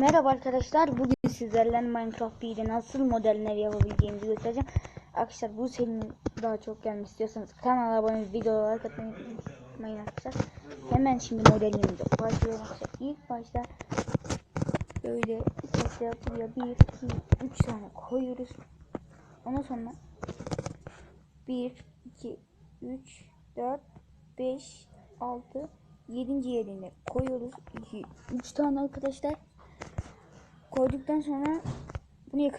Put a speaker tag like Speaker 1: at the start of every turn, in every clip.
Speaker 1: Merhaba arkadaşlar. Bugün sizlerle Minecraft 1'de nasıl modeller yapabileceğimizi göstereceğim. Arkadaşlar bu serinin daha çok gelmesi istiyorsanız kanala abone olup videolara like atmayı unutmayın arkadaşlar. Hemen şimdi modelimize başlayalım arkadaşlar. İlk başta böyle başta buraya 1, 2, 3 tane koyuyoruz. Ondan sonra 1, 2, 3, 4, 5, 6, 7. yerine koyuyoruz. 2, 3 tane arkadaşlar. Koyduktan sonra bu niye?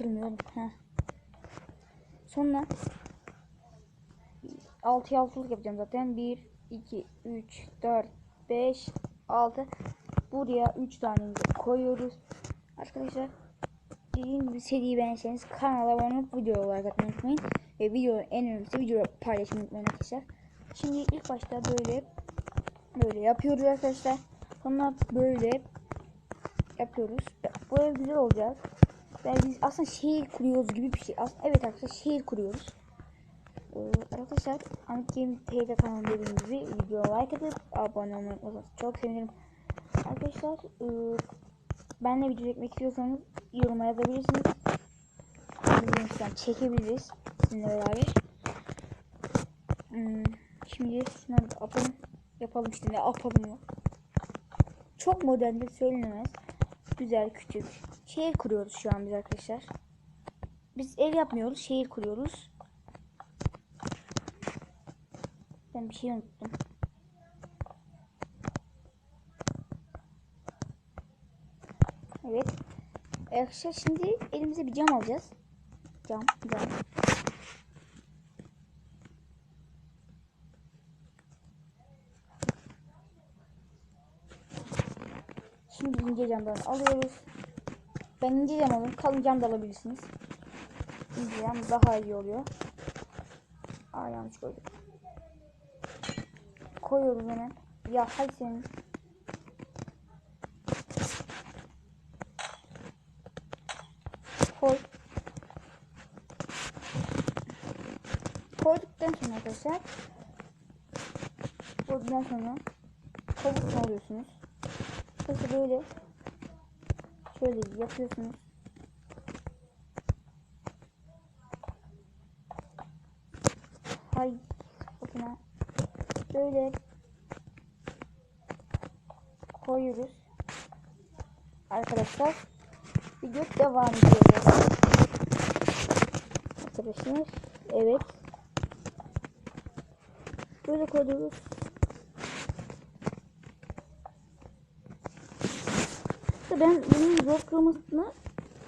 Speaker 1: Ha. Sonra 6'ya 6'lık yapacağım zaten. 1, 2, 3, 4, 5, 6. Buraya 3 tane koyuyoruz. Arkadaşlar dediğim gibi seriyi beğenseniz kanala abone olup video olarak atmayı unutmayın. Ve video en önemlisi video paylaşmayı unutmayın arkadaşlar. Şimdi ilk başta böyle böyle yapıyoruz arkadaşlar. Sonra böyle yapıyoruz. Bu ev güzel olacak. Ve biz aslında şehir kuruyoruz gibi bir şey. Evet arkadaşlar şehir kuruyoruz. Ee, arkadaşlar Ahmet Game TR kanalı dediğim gibi video like atıp abone olmayı unutmayın. Çok sevinirim. Arkadaşlar e, benle video çekmek istiyorsanız yoruma yazabilirsiniz. Bizden çekebiliriz sizinle beraber. Hmm, şimdi şuna yapalım. Yapalım işte ne yapalım mı? Çok moderndir söylenemez. Güzel küçük. Şehir kuruyoruz şu an biz arkadaşlar. Biz ev yapmıyoruz. Şehir kuruyoruz. Ben bir şey unuttum. Evet. Arkadaşlar şimdi elimize bir cam alacağız. Cam, cam. Şimdi ince camdan alıyoruz. Ben ince cam alayım. Kalın cam da alabilirsiniz. İnce cam daha iyi oluyor. Aa yanlış koydum. Koyuyoruz hemen. Ya hay senin. Koy. Koyduktan sonra arkadaşlar koyduktan sonra kabuk alıyorsunuz. İşte böyle şöyle yapıyorsunuz. Hay bakın böyle koyuyoruz. Arkadaşlar video devam ediyor. Arkadaşlar evet. Böyle koyuyoruz. Da ben bunun zor kırılmasına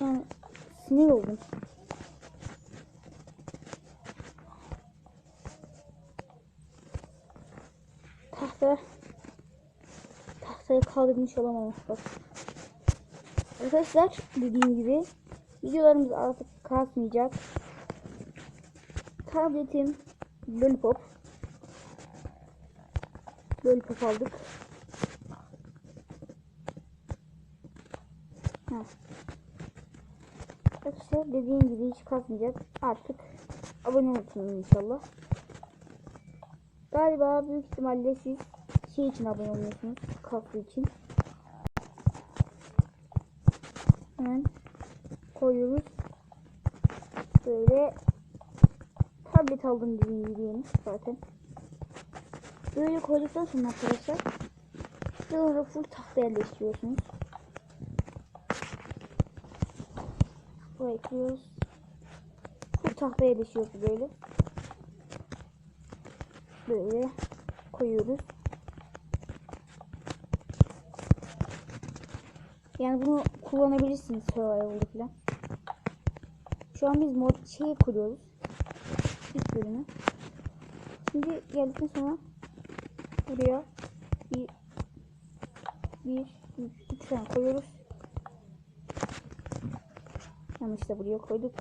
Speaker 1: yani sinir oldum. Tahta tahtayı kaldırmış olamam bak. Arkadaşlar dediğim gibi videolarımız artık kalkmayacak. Tabletim Lollipop Lollipop aldık. Arkadaşlar dediğim gibi hiç kalkmayacak. Artık abone olursunuz inşallah. Galiba büyük ihtimalle siz şey için abone oluyorsunuz. Kalktığı için. Hemen koyuyoruz. Böyle tablet aldım dediğim gibi yeni zaten. Böyle koyduktan sonra arkadaşlar sonra full tahta yerleştiriyorsunuz. Buraya ekliyoruz. Bu tahtaya yerleşiyor böyle. Böyle koyuyoruz. Yani bunu kullanabilirsiniz survival'da falan. Şu an biz mod şeyi kuruyoruz. İlk bölümü. Şimdi geldikten sonra buraya bir bir, üç, üç tane koyuyoruz. Yanlış da buraya koyduk.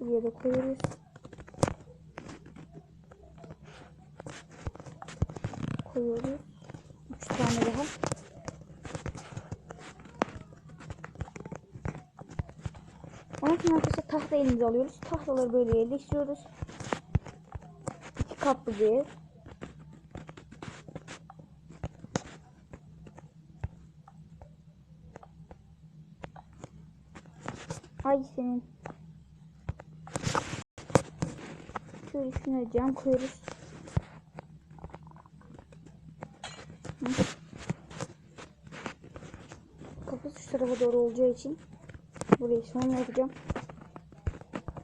Speaker 1: Buraya da koyuyoruz. Koyuyoruz. Üç tane daha. Ondan sonra arkadaşlar tahta elimize alıyoruz. Tahtaları böyle yerleştiriyoruz. İki katlı bir Ay senin. Şöyle şuna cam koyuyoruz. Kapı şu tarafa doğru olacağı için burayı sonra yapacağım.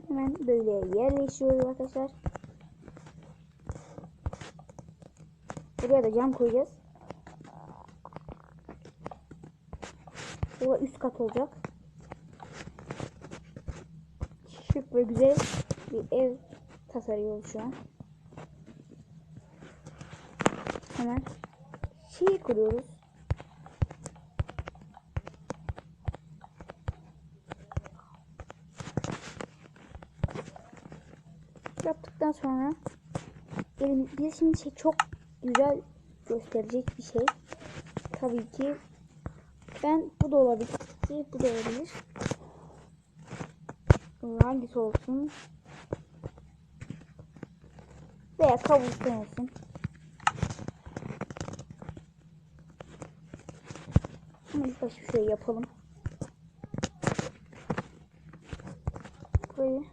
Speaker 1: Hemen böyle yerleştiriyoruz arkadaşlar. Buraya da cam koyacağız. Bu üst kat olacak. Şık ve güzel bir ev tasarıyoruz şu an. Hemen şeyi kuruyoruz. Yaptıktan sonra elim bir şimdi şey çok güzel gösterecek bir şey. Tabii ki ben bu da olabilir. Bu da olabilir. Hangisi olsun? Veya kabuston olsun. İlk başta şöyle yapalım. Burayı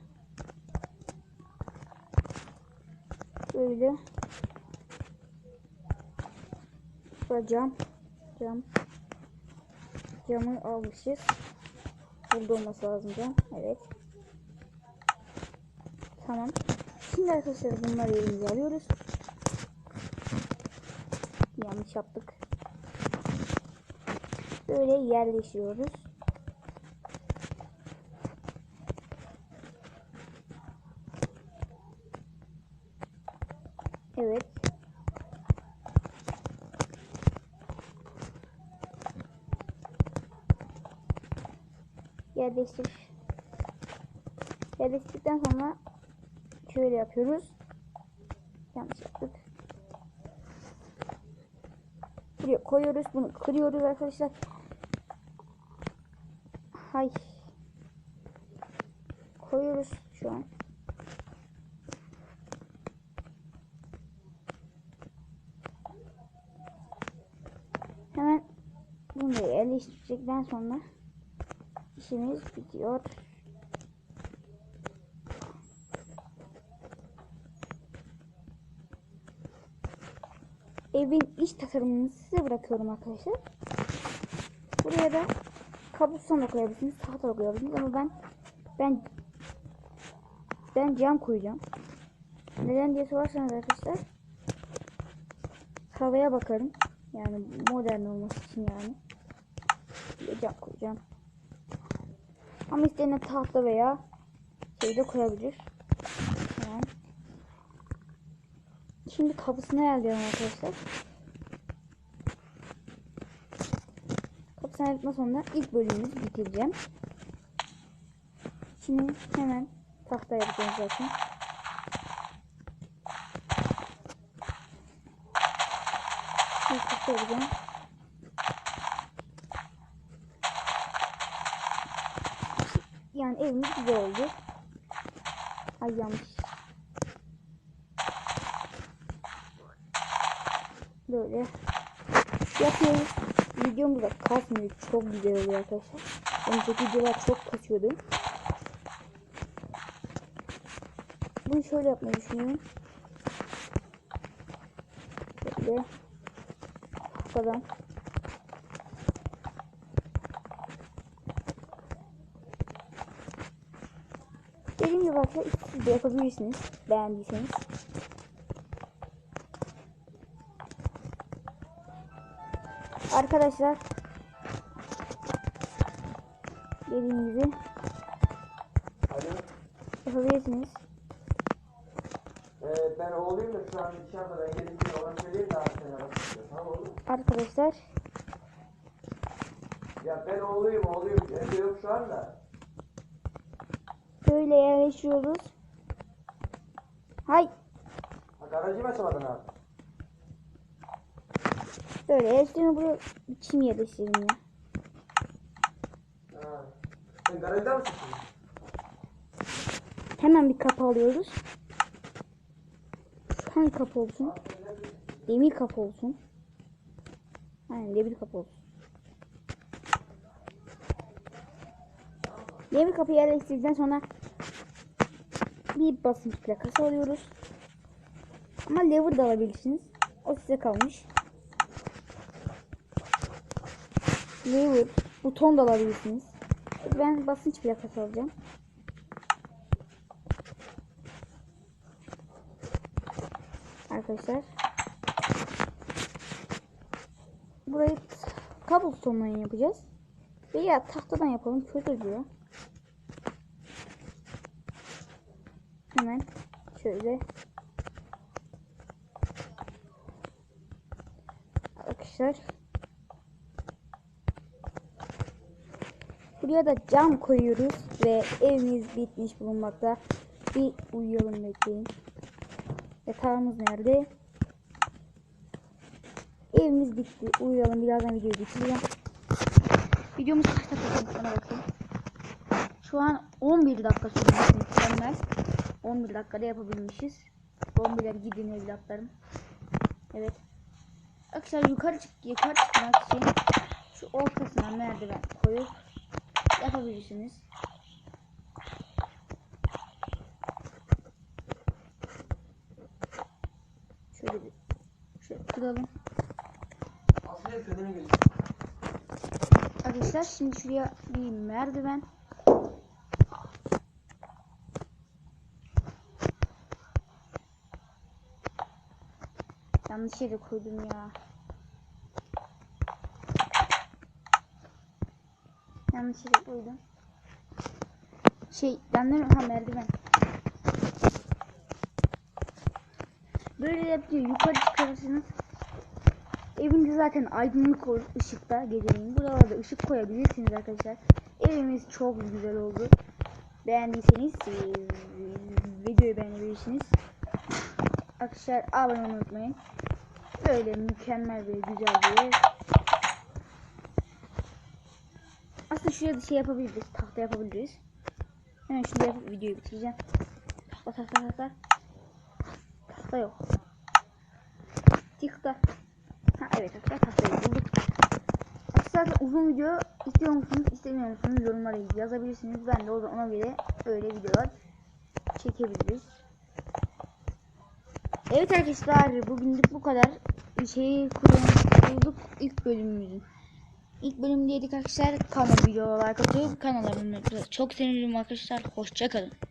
Speaker 1: böyle Burada cam cam camı almışız. Burada olması lazım cam. Evet. Tamam. Şimdi arkadaşlar bunları elimize alıyoruz. Yanlış yaptık. Böyle yerleştiriyoruz. Evet. Yerleştir. Yerleştirdikten sonra şöyle yapıyoruz. Yanlış yaptık. Buraya koyuyoruz. Bunu kırıyoruz arkadaşlar. Hay. Koyuyoruz şu an. Hemen bunu yerleştirdikten sonra işimiz bitiyor. Evin iç tasarımını size bırakıyorum arkadaşlar. Buraya da kabuston da koyabilirsiniz, tahta da koyabilirsiniz ama ben ben ben cam koyacağım. Neden diye sorarsanız arkadaşlar havaya bakarım. Yani modern olması için yani. Cam koyacağım. Ama isteyen tahta veya şey de koyabilir. Yani. Şimdi kapısını ayarlıyorum arkadaşlar. Kapısını ayarladıktan sonra ilk bölümümüzü bitireceğim. Şimdi hemen tahta yapacağım zaten. Tahta. Yani evimiz güzel oldu. Ay yanlış. Böyle yapıyoruz. Videomuz da kasmıyor. Çok güzel oluyor arkadaşlar. Önceki videolar çok kasıyordu. Bunu şöyle yapmayı düşünüyorum. Böyle. Falan. Dediğim gibi arkadaşlar siz de yapabilirsiniz. Beğendiyseniz. Arkadaşlar dediğim gibi yapabilirsiniz.
Speaker 2: Ee, ben oğluyum da şu an dışarıda ben gelince ona söyleyeyim sene bakıyor. Tamam oğlum.
Speaker 1: Arkadaşlar
Speaker 2: Ya ben oğluyum oğluyum. Evde yok şu anda.
Speaker 1: böyle yerleşiyoruz. Hay
Speaker 2: Ha, garajı mı açamadın abi?
Speaker 1: Böyle yerleştirin buraya bir çim yerleştirelim ya.
Speaker 2: Sen garajda mısın?
Speaker 1: Hemen bir kapı alıyoruz. Hangi kapı olsun? Demir kapı olsun. Aynen demir kapı olsun. Demir kapıyı yerleştirdikten sonra bir basınç plakası alıyoruz. Ama lever da alabilirsiniz. O size kalmış. Lever, buton da alabilirsiniz. Ben basınç plakası alacağım. Arkadaşlar. Burayı cobblestone'dan yapacağız. Veya tahtadan yapalım. Kötü diyor. Hemen şöyle Arkadaşlar Buraya da cam koyuyoruz ve evimiz bitmiş bulunmakta. Bir uyuyalım bekleyin. Yatağımız nerede? Evimiz bitti. Uyuyalım. Birazdan videoyu bitireceğim. Videomuz kaç dakika bana bakın. Şu an 11 dakika sürmüş mükemmel. 11 dakikada yapabilmişiz. Bombiler gidin evlatlarım. Evet. Arkadaşlar yukarı çık yukarı çıkmak için şu ortasına merdiven koyup yapabilirsiniz. Şöyle bir şöyle kıralım. Arkadaşlar şimdi şuraya bir merdiven. Yanlış yere koydum ya. Yanlış yere koydum. Şey, de ha merdiven. Böyle yapıyor. Yukarı çıkarsınız. Evinde zaten aydınlık olur ışıkta geceleyin. Buralarda ışık koyabilirsiniz arkadaşlar. Evimiz çok güzel oldu. Beğendiyseniz videoyu beğenebilirsiniz. Arkadaşlar abone olmayı unutmayın. Böyle mükemmel ve güzel bir ev. Aslında şuraya da şey yapabiliriz. Tahta yapabiliriz. Hemen şunu yapıp videoyu bitireceğim. Tahta tahta tahta. Tahta yok. Tikta. Ha evet arkadaşlar tahtayı bulduk. Arkadaşlar uzun video istiyor musunuz istemiyor musunuz yorumlara yazabilirsiniz. Ben de o ona göre öyle videolar çekebiliriz. Evet arkadaşlar bugünlük bu kadar. Şeyi kurduk ilk bölümümüzün. İlk bölümdeydik arkadaşlar. Kanal videolar like abone olmayı çok sevinirim arkadaşlar. Hoşçakalın.